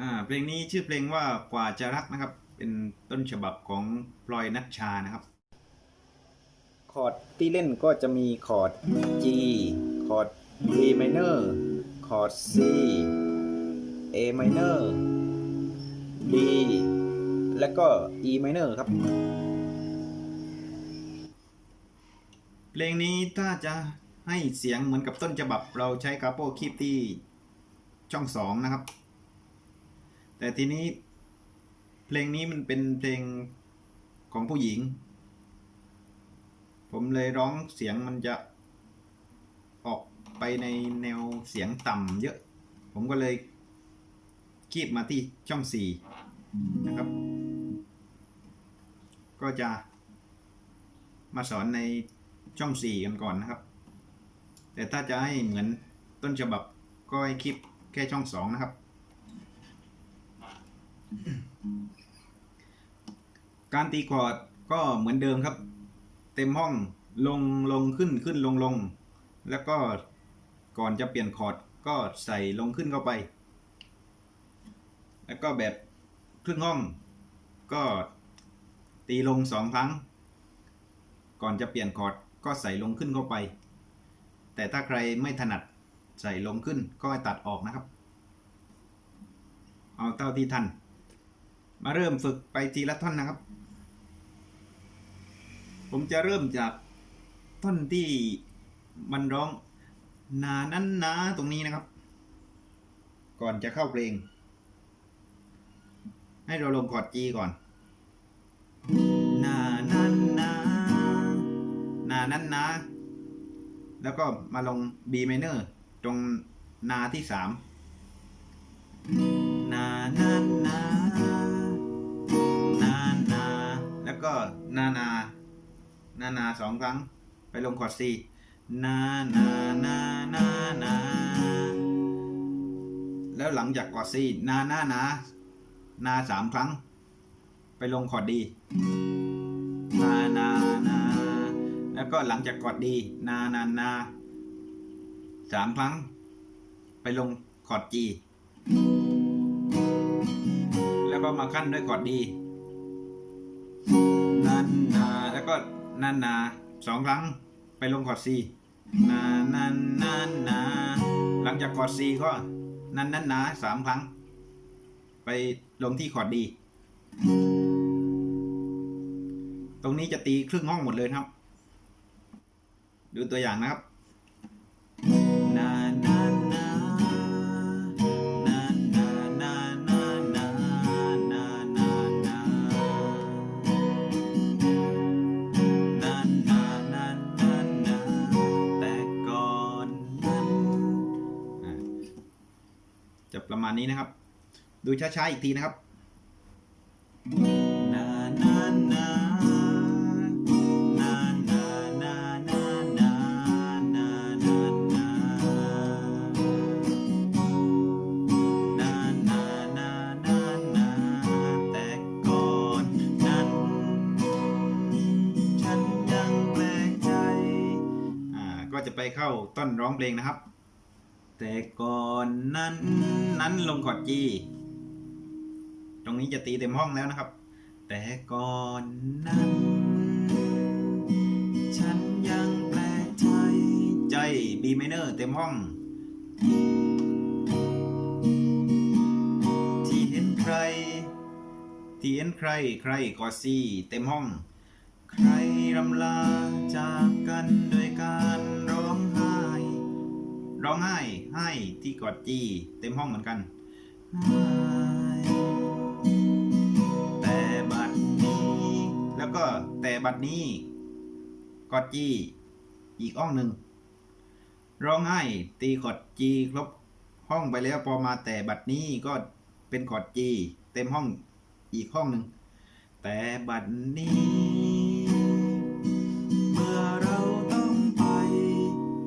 อ่าเพลงนี้ชื่อเพลงว่ากว่าจะรักนะครับ เป็นต้นฉบับของพลอยนัชชานะครับ คอร์ดที่เล่นก็จะมีคอร์ด G คอร์ด A minor คอร์ด C A minor B และก็ E minor ครับ เพลงนี้ถ้าจะให้เสียงเหมือนกับต้นฉบับเราใช้กาโปคีบที่ช่องสองนะครับ แต่ทีนี้เพลงนี้มันเป็นเพลงของผู้หญิง ผมเลยร้องเสียงมันจะออกไปในแนวเสียงต่ำเยอะ ผมก็เลยคีบมาที่ช่องสี่นะครับ ก็จะมาสอนในช่องสี่กันก่อนนะครับ แต่ถ้าจะให้เหมือนต้นฉบับก็ให้คลิปแค่ช่องสองนะครับ การตีคอร์ดก็เหมือนเดิมครับ เต็มห้องลงลงขึ้นขึ้นลงลง แล้วก็ก่อนจะเปลี่ยนคอร์ดก็ใส่ลงขึ้นเข้าไป แล้วก็แบบครึ่งห้อง ก็ตีลงสองครั้ง ก่อนจะเปลี่ยนคอร์ดก็ใส่ลงขึ้นเข้าไป แต่ถ้าใครไม่ถนัดใส่ลงขึ้นก็ให้ตัดออกนะครับ เอาเท่าที่ทัน มาเริ่มฝึกไปทีละท่อนนะครับ ผมจะเริ่มจากท่อนที่มันร้องนานั้นนาตรงนี้นะครับ ก่อนจะเข้าเพลง ให้เราลงคอร์ด G ก่อน นานั้นนานานั้นนาแล้วก็มาลง B minor ตรงนาที่สาม แล้วก็นานา นานาสองครั้ง ไปลงคอร์ด C นานานานานาแล้วหลังจากคอร์ด C นานานานาสามครั้ง ไปลงคอร์ดดีนานานาแล้วก็หลังจากกอดดีนานานาสามครั้ง ไปลงคอร์ดจีแล้วก็มาขั้นด้วยคอร์ดดี นันนาแล้วก็นันนาสองครั้งไปลงคอร์ดซีนานันนันนาหลังจากคอร์ดซีก็นันนันนาสามครั้ง ไปลงที่คอร์ดดี ตรงนี้จะตีครึ่งห้องหมดเลยครับ ดูตัวอย่างนะครับ จะประมาณนี้นะครับ ดูช้าๆอีกทีนะครับนานานานานานานานานานานานานานานานาแต่ก่อนนั้น ฉันยังแปลกใจ อ่า ก็จะไปเข้าต้นร้องเพลงนะครับ แต่ก่อนนั้นนั้นลงคอร์ดจี ตรงนี้จะตีเต็มห้องแล้วนะครับ แต่ก่อนนั้น ฉันยังแปลกใจใจ B minor เต็มห้องที่เห็นใครที่เห็นใครใครก็ซีเต็มห้อง ใครรำลาจากกันโดยการร้อง ร้องไห้ให้ที่กอดจีเต็มห้องเหมือนกันแต่บัดนี้ แล้วก็แต่บัดนี้กอดจีอีกห้องหนึ่งร้องไห้ตีกอดจีครบห้องไปแล้วพอมาแต่บัดนี้ก็เป็นกอดจีเต็มห้องอีกห้องหนึ่งแต่บัดนี้ เมื่อ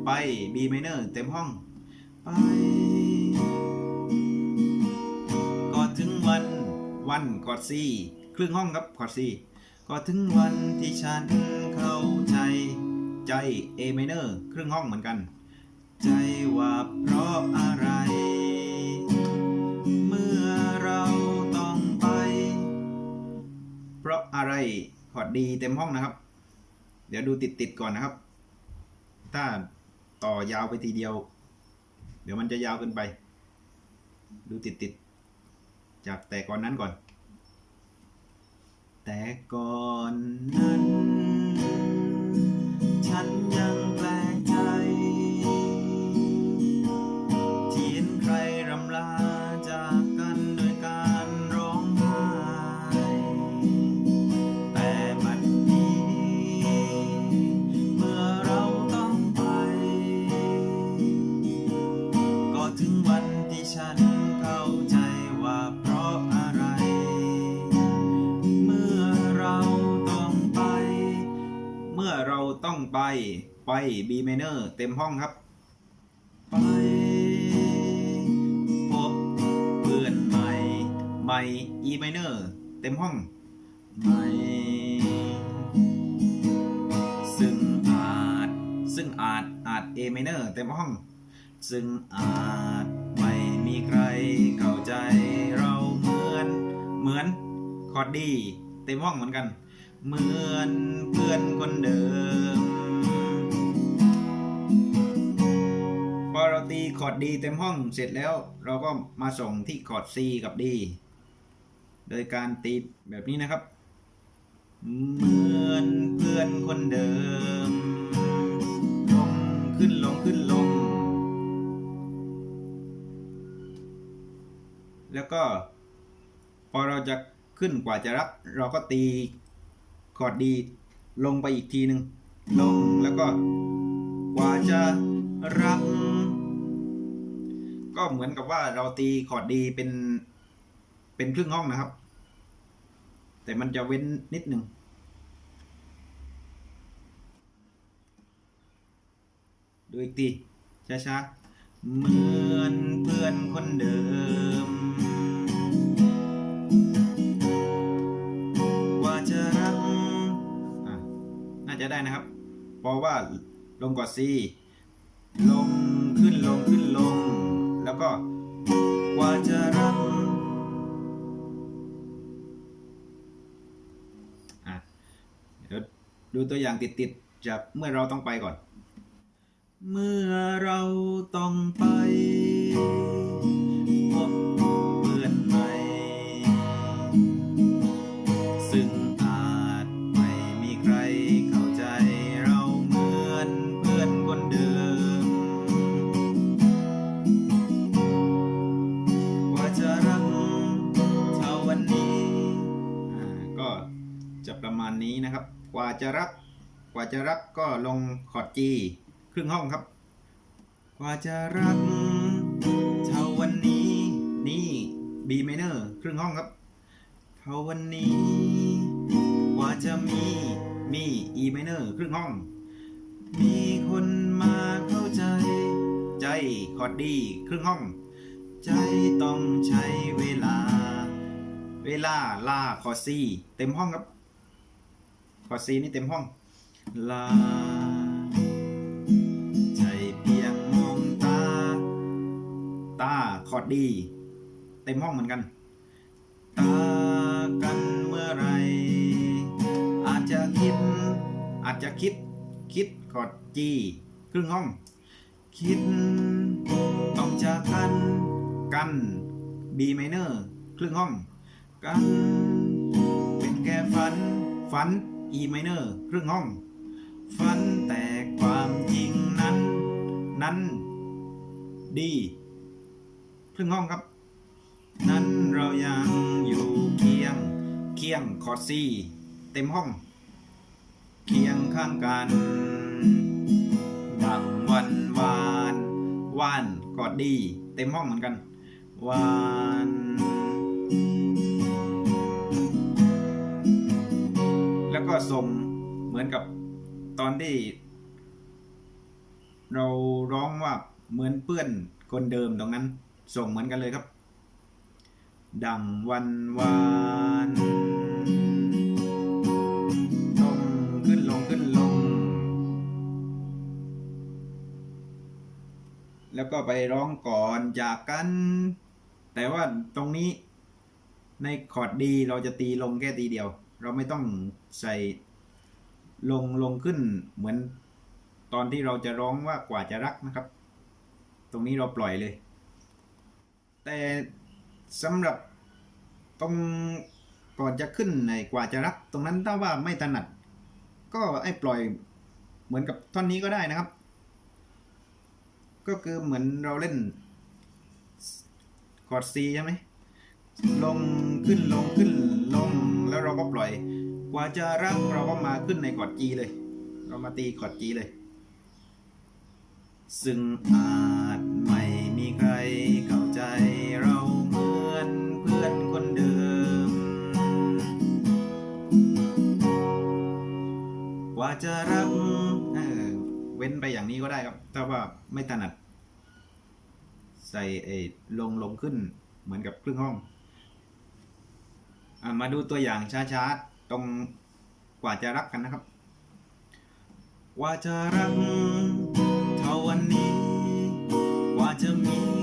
ไป B minor เต็มห้อง ไป ก็ถึงวันวันกอด C ครึ่งห้องครับกอด C ก็ถึงวันที่ฉันเข้าใจใจ A minor ครึ่งห้องเหมือนกัน ใจว่าเพราะอะไร เมื่อเราต้องไป เพราะอะไรคอร์ดดีเต็มห้องนะครับ เดี๋ยวดูติดๆก่อนนะครับ ถ้า ต่อยาวไปทีเดียว เดี๋ยวมันจะยาวเกินไป ดูติดติดๆจากแต่ก่อนนั้นก่อน แต่ก่อนนั้น ไปไป B minor เต็มห้องครับ ไปพบเพื่อนใหม่ใหม่ E minor เต็มห้องใหม่ซึ่งอาจซึ่งอาจอาจ A minor เต็มห้อง ซึ่งอาจไม่มีใครเข้าใจเราเหมือนเหมือนคอร์ดดีเต็มห้องเหมือนกัน เหมือนเพื่อนคนเดิม ตีคอร์ดดีเต็มห้องเสร็จแล้ว เราก็มาส่งที่คอร์ด C กับ D โดยการตีแบบนี้นะครับ เหมือนเพื่อนคนเดิม ลงขึ้นลงขึ้นลง แล้วก็ พอเราจะขึ้นกว่าจะรับ เราก็ตีคอร์ดดีลงไปอีกทีหนึ่งลงแล้วก็กว่าจะรับ ก็เหมือนกับว่าเราตีคอร์ดดีเป็น เป็นครึ่งห้องนะครับ แต่มันจะเว้นนิดหนึ่งดูอีกทีช้าๆเหมือนเพื่อนคนเดิม ว่าจะรักน่าจะได้นะครับเพราะว่าลงกว่า C ลงขึ้นลงขึ้นลง แล้วก็กว่าจะรักอะเดี๋ยวดูตัวอย่างติดๆจากเมื่อเราต้องไปก่อน เมื่อเราต้องไป ประมาณนี้นะครับ กว่าจะรักกว่าจะรักก็ลงคอร์ดจีครึ่งห้องครับ กว่าจะรักเท่าวันนี้นี่ B minor ครึ่งห้องครับ เท่าวันนี้ กว่าจะมีมี E minor ครึ่งห้อง มีคนมาเข้าใจ ใจคอร์ดดีครึ่งห้อง ใจต้องใช้เวลาเวลาลาคอร์ดซีเต็มห้องครับ คอซีนี่เต็มห้อง ลา ใจเพียงมองตา ตาคอร์ดดี เต็มห้องเหมือนกัน ตากันเมื่อไร อาจจะคิด อาจจะคิด คิดคอร์ดจีครึ่งห้อง คิด ต้องจากกัน กัน B minor ครึ่งห้อง กัน เป็นแค่ฝันฝัน E minor ครึ่องห้อง ฝันแต่ความจริงนั้น นั้นดีครึ่องห้องครับ นั้นเรายังอยู่เคียง เคียงคอร์ดซีเต็มห้อง เคียงข้างกัน ดังวันวานวานกอดดี เต็มห้องเหมือนกัน วาน แล้วก็ส่งเหมือนกับตอนที่ เราร้องว่าเหมือนเพื่อนคนเดิมตรงนั้น ส่งเหมือนกันเลยครับ ดังวันวานลงขึ้นลงขึ้นลง แล้วก็ไปร้องก่อนจากกัน แต่ว่าตรงนี้ในคอร์ดดีเราจะตีลงแค่ตีเดียว เราไม่ต้องใส่ลงลงขึ้นเหมือนตอนที่เราจะร้องว่ากว่าจะรักนะครับ ตรงนี้เราปล่อยเลย แต่สำหรับตรงก่อนจะขึ้นในกว่าจะรัก ตรงนั้นถ้าว่าไม่ถนัด ก็ไอ้ปล่อยเหมือนกับท่อนนี้ก็ได้นะครับ ก็คือเหมือนเราเล่นคอร์ด C ใช่ไหมลงขึ้นลงขึ้นลง แล้วเราก็ปล่อย กว่าจะรักเราก็มาขึ้นในคอร์ด G เลย เรามาตีคอร์ด G เลย ซึ่งอาจไม่มีใครเข้าใจเราเหมือนเพื่อนคนเดิม กว่าจะรักเออเว้นไปอย่างนี้ก็ได้ครับ ถ้าว่าไม่ถนัด ใส่เออลงลงขึ้นเหมือนกับครึ่งห้อง มาดูตัวอย่างช้าๆ ตรงกว่าจะรักกันนะครับ ว่าจะรักเท่าวันนี้ ว่าจะมี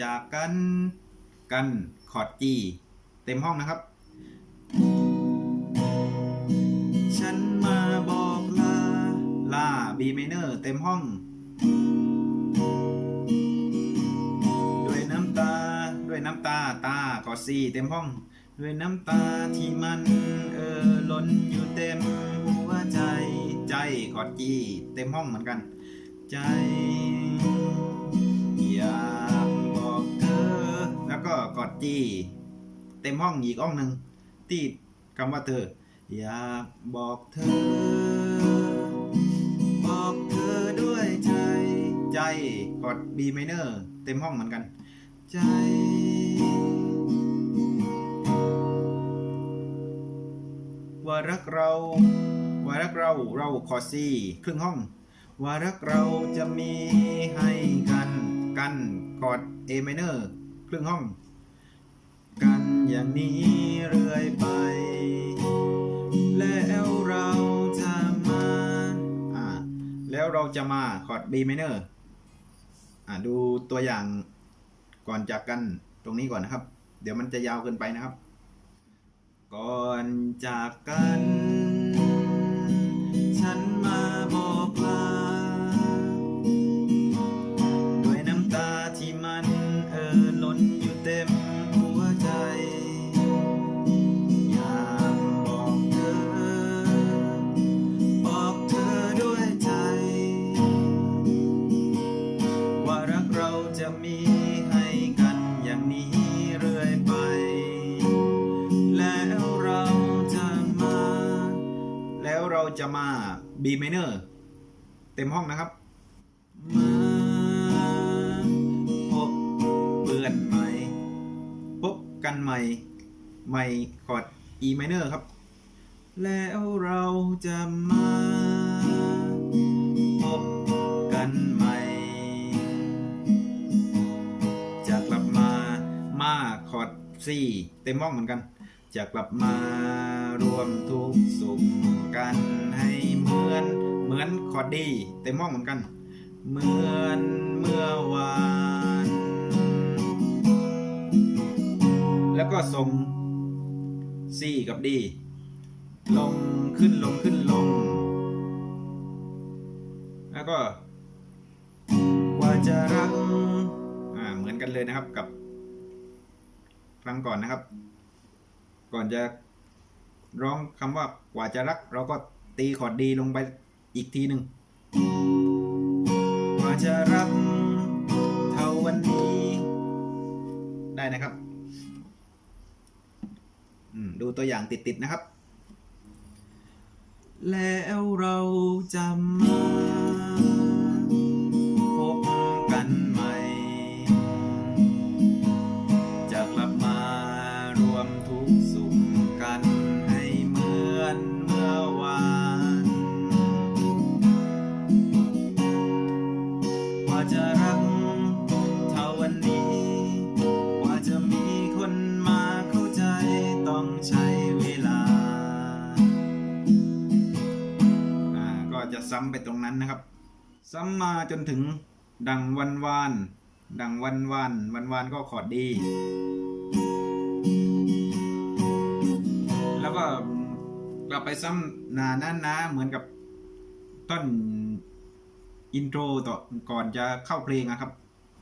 จากกันกันคอร์ดจีเต็มห้องนะครับ ฉันมาบอกลา ลา B minor เต็มห้อง ด้วยน้ำตา ด้วยน้ำตาตาคอร์ด C เต็มห้อง ด้วยน้ำตาที่มันเออล้นอยู่เต็มหัวใจใจคอร์ด G เต็มห้องเหมือนกัน ใจอยาก แล้วก็กอดจีเต็มห้องอีกห้องหนึ่งที่คำว่าเธอ อยากบอกเธอ บอกเธอด้วยใจ ใจกอด B minor เต็มห้องเหมือนกัน ใจว่ารักเราว่ารักเราเราคอดซีครึ่งห้องว่ารักเราจะมีให้กัน กันคอร์ด A minor ครึ่งห้อง กันอย่างนี้เรื่อยไป แล้วเราจะมาอ่าแล้วเราจะมาคอร์ด B minor อ่าดูตัวอย่างก่อนจากกันตรงนี้ก่อนนะครับ เดี๋ยวมันจะยาวเกินไปนะครับ ก่อนจากกัน ฉันมาบอกลา B minor เต็มห้องนะครับมาพบเพื่อนใหม่ พบกันใหม่ใหม่คอร์ด E minor ครับ แล้วเราจะมาพบกันใหม่ จะกลับมามาคอร์ด C เต็มห้องเหมือนกัน จะกลับมารวมทุกสุขกันให้เหมือนเหมือนคอดดีเต็มห้องเหมือนกัน เหมือนเมื่อวาน แล้วก็ส่ง C กับ D ลงขึ้นลงขึ้นลง แล้วก็กว่าจะรักอ่าเหมือนกันเลยนะครับกับ ครั้งก่อนนะครับ ก่อนจะร้องคำว่ากว่าจะรัก เราก็ตีคอร์ดดีลงไปอีกทีหนึ่งกว่าจะรักเท่าวันนี้ ได้นะครับอืมดูตัวอย่างติดๆนะครับ แล้วเราจะมา ซ้ำมาจนถึงดังวันวาน ดังวันวานวันวานก็คอร์ดดี แล้วก็กลับไปซ้ำนานั้นนะเหมือนกับต้นอินโทรต่อก่อนจะเข้าเพลงอะครับ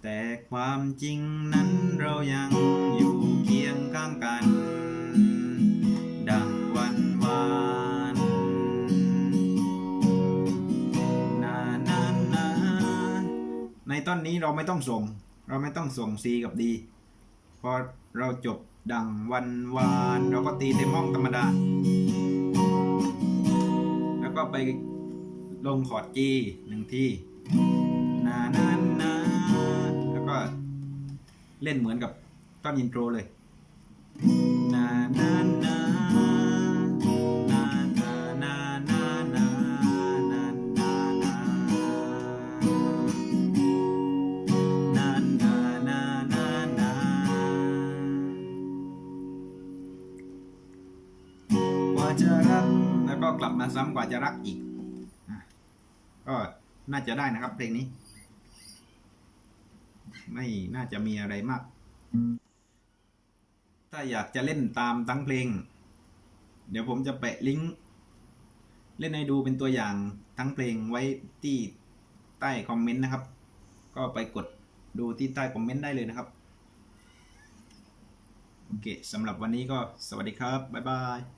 แต่ความจริงนั้นเรายังอยู่เคียงข้างกัน ต้นนี้เราไม่ต้องส่ง เราไม่ต้องส่ง C กับ D พอเราจบดังวันวาน เราก็ตีเต็มห้องธรรมดา แล้วก็ไปลงคอร์ด G หนึ่งทีนานานาแล้วก็เล่นเหมือนกับต้นอินโทรเลย ว่าจะรักแล้วก็กลับมาซ้ำกว่าจะรักอีกอก็น่าจะได้นะครับเพลงนี้ ไม่น่าจะมีอะไรมาก ถ้าอยากจะเล่นตามทั้งเพลง เดี๋ยวผมจะแปะลิงก์เล่นให้ดูเป็นตัวอย่างทั้งเพลงไว้ที่ใต้คอมเมนต์นะครับ ก็ไปกดดูที่ใต้คอมเมนต์ได้เลยนะครับ โอเคสำหรับวันนี้ก็สวัสดีครับ บ๊ายบาย